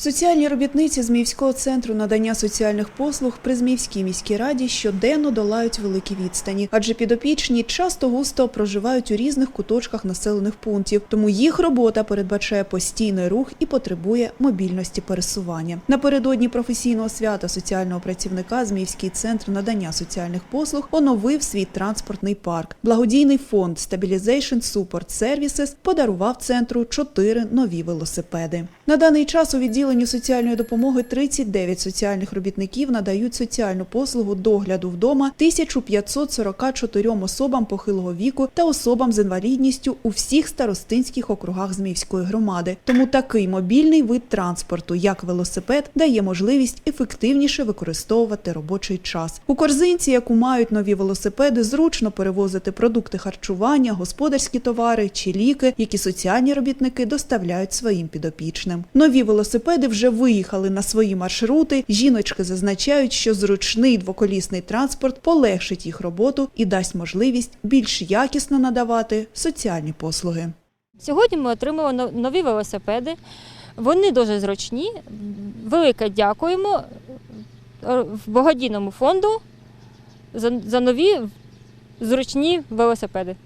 Соціальні робітниці Зміївського центру надання соціальних послуг при Зміївській міській раді щоденно долають великі відстані, адже підопічні часто густо проживають у різних куточках населених пунктів, тому їх робота передбачає постійний рух і потребує мобільності пересування. Напередодні професійного свята соціального працівника Зміївський центр надання соціальних послуг оновив свій транспортний парк. Благодійний фонд Stabilization Support Services подарував центру чотири нові велосипеди. На даний час у відділенні соціальної допомоги 39 соціальних робітників надають соціальну послугу догляду вдома 1544 особам похилого віку та особам з інвалідністю у всіх старостинських округах Зміївської громади. Тому такий мобільний вид транспорту, як велосипед, дає можливість ефективніше використовувати робочий час. У корзинці, яку мають нові велосипеди, зручно перевозити продукти харчування, господарські товари чи ліки, які соціальні робітники доставляють своїм підопічним. Нові велосипеди вже виїхали на свої маршрути. Жіночки зазначають, що зручний двоколісний транспорт полегшить їх роботу і дасть можливість більш якісно надавати соціальні послуги. Сьогодні ми отримали нові велосипеди. Вони дуже зручні. Велике дякуємо е, благодійному фонду за нові зручні велосипеди.